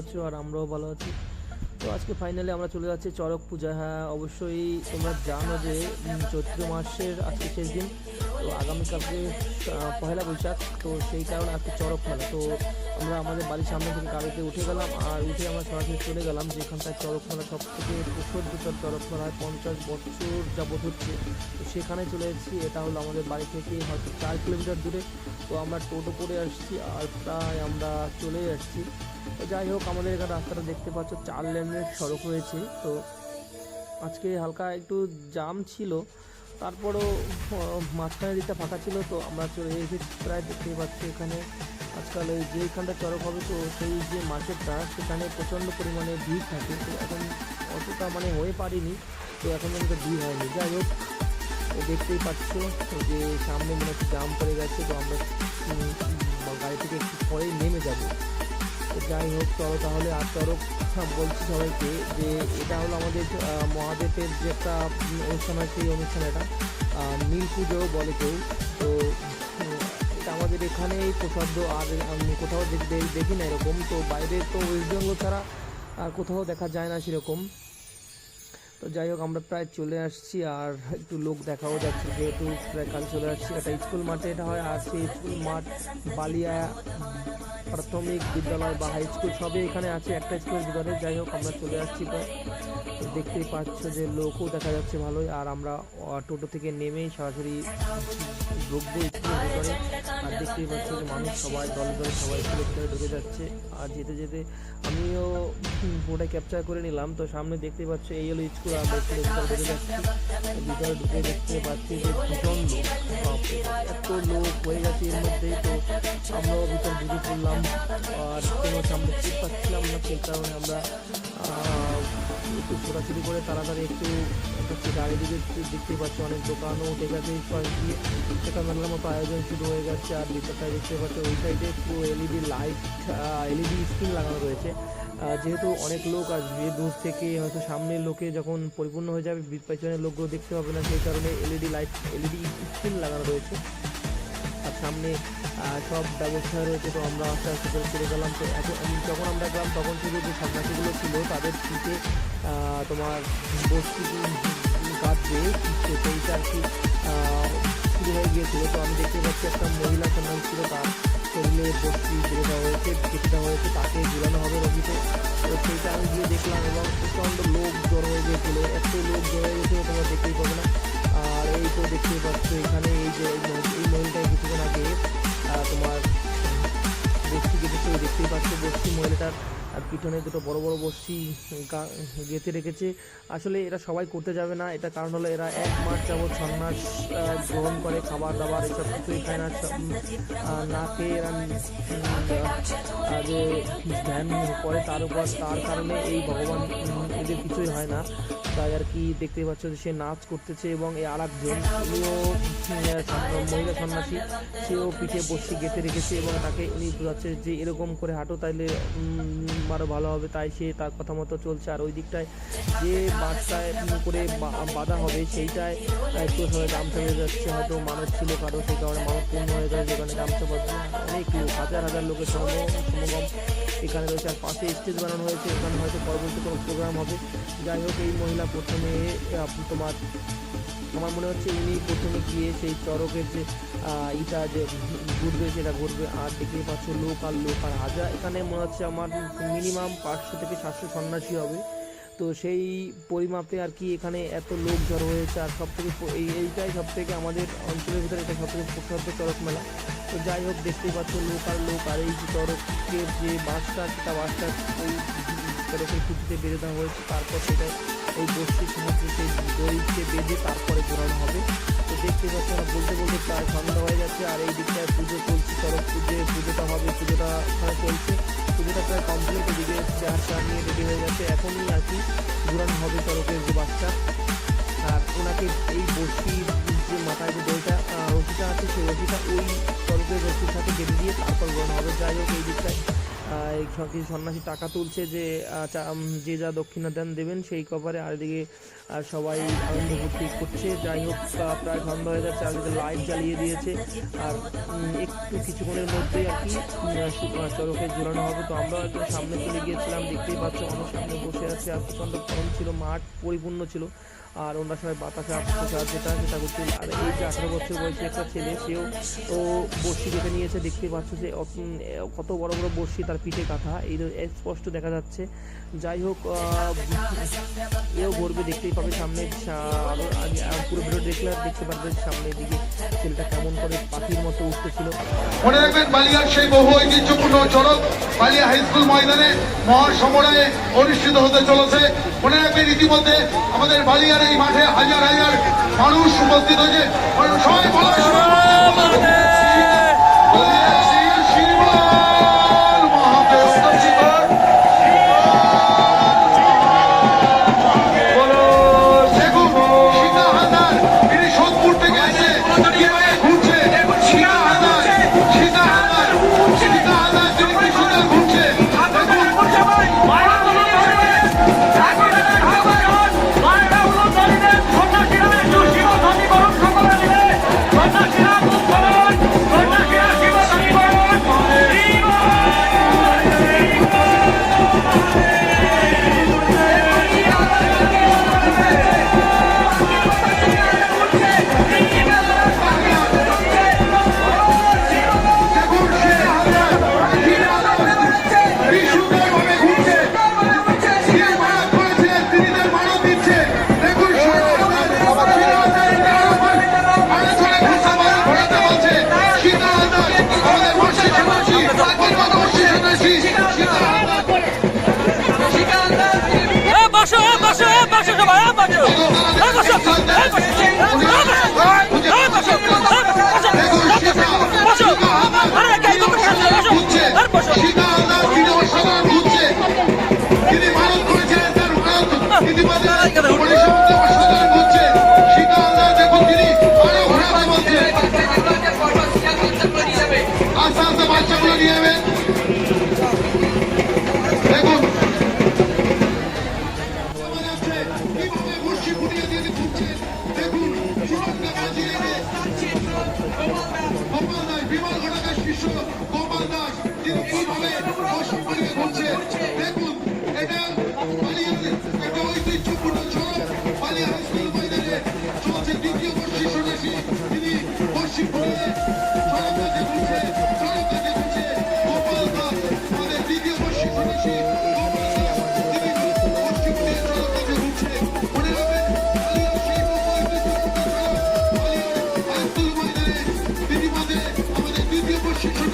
আছো আর আমরাও ভালো আছি। তো আজকে ফাইনালি আমরা চলে যাচ্ছি চড়ক পূজা। হ্যাঁ অবশ্যই তোমরা জানো যে চৈত্র মাসের আজকে শেষ দিন। তো আগামীকালকে পয়লা বৈশাখ, তো সেই কারণে আজকে চড়ক মেলা তো আমরা আমাদের বাড়ির সামনে থেকে গাড়িতে উঠে গেলাম আর উঠে আমরা সরাসরি চলে গেলাম, যেখানটায় চড়ক মেলা সব থেকে প্রসিদ্ধ চড়ক মেলা পঞ্চাশ বছর যাবত হচ্ছে, তো সেখানে চলে এসেছি। এটা হলো আমাদের বাড়ি থেকে হয়তো চার কিলোমিটার দূরে। তো আমরা টোটো করে আসছি আর প্রায় আমরা চলে আসছি তো যাই হোক, আমাদের এখানে রাস্তাটা দেখতে পাচ্ছ, চার লেনের সড়ক রয়েছে। তো আজকে হালকা একটু জাম ছিল তারপরও মাঝখানে দিকটা ফাঁকা ছিল, তো আমরা চলে এসেছি প্রায় দেখতেই পাচ্ছি এখানে। আজকাল এই যেখানটা চড়ক হবে, তো সেই যে মার্কেটটা, সেখানে প্রচণ্ড পরিমাণে ভিড় থাকে, তো এখন অতটা মানে হয়ে পারিনি, তো এখন পর্যন্ত ভিড় হয়নি। যাই হোক দেখতেই পাচ্ছ যে সামনে মনে হচ্ছে জাম পড়ে গেছে, তো আমরা গাড়ি থেকে একটু পরেই নেমে যাব। যাই হোক চলো তাহলে আর চলো হ্যাঁ, বলছি সবাইকে যে এটা হলো আমাদের মহাদেবের যে একটা অনুষ্ঠান আছে সেই অনুষ্ঠান এটা। নীল পুজো বলে কেউ। তো এটা আমাদের এখানেই প্রসাদ্য আর আমি কোথাও দেখি না এরকম। তো বাইরে তো ওয়েস্ট বেঙ্গল ছাড়া আর কোথাও দেখা যায় না সেরকম। তো যাই হোক, আমরা প্রায় চলে আসছি আর একটু লোক দেখাও যাচ্ছে, যেহেতু প্রায় কাল চলে আসছি। একটা স্কুল মাঠে এটা হয়, আর সেই স্কুল মাঠ বালিয়া প্রাথমিক বিদ্যালয় বা হাই স্কুল সবই এখানে আছে, একটা স্কুলের ভিতরে। যাই হোক, আমরা চলে আসছি প্রায়। তো দেখতেই পাচ্ছ যে লোকও দেখা যাচ্ছে ভালোই, আর আমরা টোটো থেকে নেমেই সরাসরি ঢুকবো স্কুলের ভিতরে আর দেখতেই পাচ্ছ যে মানুষ সবাই, দলে দলে সবাই স্কুলের ভিতরে ঢুকে যাচ্ছে। আর যেতে যেতে আমিও পুরোটা ক্যাপচার করে নিলাম। তো সামনে দেখতে পাচ্ছ এই হলো স্কুল আর স্কুলের ভিতরে ঢুকে যাচ্ছি। ভিতরে ঢুকে দেখতে পাচ্ছি যে ভীষণ লোক এত লোক হয়ে গেছে এর মধ্যেই তো আমরাও ভীষণ ঢুকে পড়লাম। আর কোনো সামনে সিট পাচ্ছিলাম না, সেই কারণে আমরা একটু ছোটাছুটি করে তাড়াতাড়ি একটু একটু গাড়ি দেখতে পাচ্ছি, অনেক দোকানও উঠে গেছে দিয়ে। সেটা মেলার মতো আয়োজন শুরু হয়ে গেছে, আর ভিতরটায় দেখতে পাচ্ছি, ওই সাইডে পুরো এলইডি লাইট এলইডি স্ক্রিন লাগানো রয়েছে। যেহেতু অনেক লোক আসবে, দূর থেকে হয়তো সামনের লোকে যখন পরিপূর্ণ হয়ে যাবে পেছনের লোকগুলো দেখতে পাবে না, সেই কারণে এলইডি লাইট এলইডি স্ক্রিন লাগানো রয়েছে। আর সামনে সব ব্যবস্থা রয়েছে তো আমরা আস্তে আস্তে করে চলে গেলাম। তো আমি- যখন আমরা গেলাম তখন শুধু যে সন্ন্যাসীগুলো ছিল তাদের আহ, তোমার বস্তি কাটবে সেইটা আর কি শুরু হয়ে গিয়েছিল। তো আমি দেখতে পাচ্ছি একটা মহিলা সন্ন্যাসী ছিল তার শরীরে বস্তি বেঁধে দেওয়া হয়েছে দেওয়া হয়েছে তাকে ঝুলানো হবে রবিতে তো সেইটা আমি গিয়ে দেখলাম এবং প্রচণ্ড লোক জড়ো হয়ে গিয়েছিল। এত লোক জড়ো হয়ে গেছিল তোমরা দেখতেই পাবে না। আর এই তো দেখতেই পাচ্ছ এখানে এই যে এই মহিলাটাই কিছুক্ষণ পিছনে দুটো বড় বড় বস্তি গেঁথে রেখেছে। আসলে এরা সবাই করতে যাবে না এটা কারণ হলো এরা এক মাস যাবৎ সন্ন্যাস গ্রহণ করে খাবার দাবার এসব কিছুই খায় না না খেয়ে এরা যে ধ্যান করে তার উপর তার কারণে এই ভগবান এদের কিছুই হয় না। তাই আর কি দেখতে পাচ্ছ যে সে নাচ করতেছে এবং এই আর একজন মহিলা সন্ন্যাসী সেও পিঠে বসে গেঁথে রেখেছে এবং তাকে উনি বোঝাচ্ছে যে এরকম করে হাঁটো তাইলে উম, আরও ভালো হবে, তাই সে তার কথা মতো চলছে। আর ওই দিকটায় যে বাসটায় করে বাঁধা হবে, সেইটায় একটু সবাই গামছা বেঁধে যাচ্ছে। হয়তো মানুষ ছিল কারও, সেই কারণে মানুষ পূর্ণ হয়ে যায় যেখানে গামছা বাঁধবে অনেক লোক, হাজার হাজার লোকের সমাগম এখানে রয়েছে। আর পাশে স্টেজ বানানো হয়েছে, এখানে হয়তো পরবর্তী কোনো প্রোগ্রাম হবে। যাই হোক, এই মহিলা প্রথমে তোমার আমার মনে হচ্ছে ইনি প্রথমে গিয়ে সেই চরকের যে ইটা যে ঘুরবে, সেটা ঘুরবে। আর দেখতে পাচ্ছ লোক আর লোক আর হাজার এখানে মনে হচ্ছে আমার মিনিমাম পাঁচশো থেকে সাতশো সন্ন্যাসী হবে। তো সেই পরিমাপে আর কি এখানে এত লোক জড়ো হয়েছে। আর সব থেকে এই, এইটাই সব থেকে আমাদের অঞ্চলের ভিতরে এটা সব থেকে প্রখ্যাত চড়ক মেলা। তো যাই হোক, দেখতেই পাচ্ছ লোক আর লোক আর এই যে চড়কের যে বাসটা, সেটা বাসটা ওই চড়কের খুঁটিতে দেওয়া হয়েছে। তারপর সেটা এই বস্তির সাহায্যে সেই বেঁধে তারপরে ঘোরানো হবে। তো দেখতে পাচ্ছি আমরা বলতে বলতে প্রায় সন্ধ্যা হয়ে যাচ্ছে, আর এই দিকটায় পুজো চলছে চড়ক পুজো, পুজোটা হবে, পুজোটা ওখানে চলছে। পুজোটা প্রায় কমপ্লিট এদিকে চেয়ার চেয়ার নিয়ে রেডি হয়ে গেছে। এখনই আর কি ঘোরানো হবে চড়কের যে বাসটা আর ওনাকে এই বস্তির যে মাথায় যে দড়িটা রশিটা আছে, সেই রশিটা ওই চড়কের রশির সাথে বেঁধে দিয়ে তারপর ঘোরানো হবে। যাই হোক, এই দিকটায় এই কিছু সন্ন্যাসী টাকা তুলছে যে যে যা দক্ষিণা দেন দেবেন সেই কভারে আর এদিকে সবাই আনন্দ ফুর্তি করছে। যাই হোক প্রায় সন্ধ্যা হয়ে যাচ্ছে আজকে লাইট জ্বালিয়ে দিয়েছে। আর একটু কিছুক্ষণের মধ্যেই আর কি চরকে ঝুলানো হবে। তো আমরা একটু সামনে চলে গিয়েছিলাম, দেখতেই পাচ্ছি, অনেক সামনে বসে আছে, আর প্রচণ্ড গরম ছিল, মাঠ পরিপূর্ণ ছিল। আর অন্য সবাই বাতাসে যেটা সেটা করছিল। আর এই যে আঠারো বছর বয়সী একটা ছেলে, সেও ও বর্ষি যেটা নিয়েছে দেখতে পাচ্ছ যে কত বড় বড় বর্ষি তার পিঠে কাঁথা। এই স্পষ্ট দেখা যাচ্ছে। যাই হোক এও ভরবে দেখতেই পাবে সামনে। আরও আগে পুরো ভিডিও দেখলে দেখতে পারবে সামনের দিকে ছেলেটা কেমন করে পাখির মতো উঠতেছিল। মনে রাখবেন, বালিয়ার সেই বহু ঐতিহ্যপূর্ণ চড়ক, বালিয়া হাইস্কুল ময়দানে মহাসমরায় অনুষ্ঠিত হতে চলেছে। মনে রাখবেন, ইতিমধ্যে আমাদের বালিয়ার এই মাঠে হাজার হাজার মানুষ উপস্থিত হয়েছে। সবাই ভালোবেসে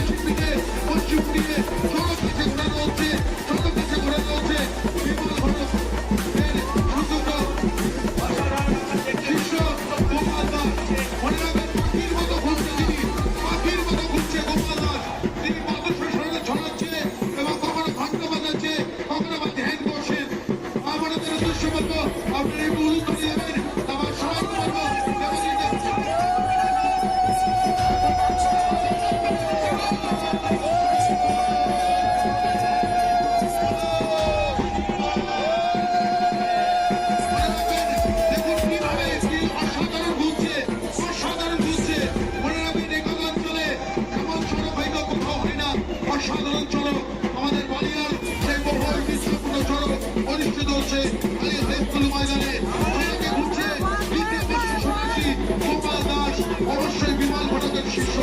What you did, what you did, Total চলছে আগে দেবতলি ময়দানে আগে ঘুরছে দ্বিতীয় অবশ্যই বিমান ঘটকের শীর্ষ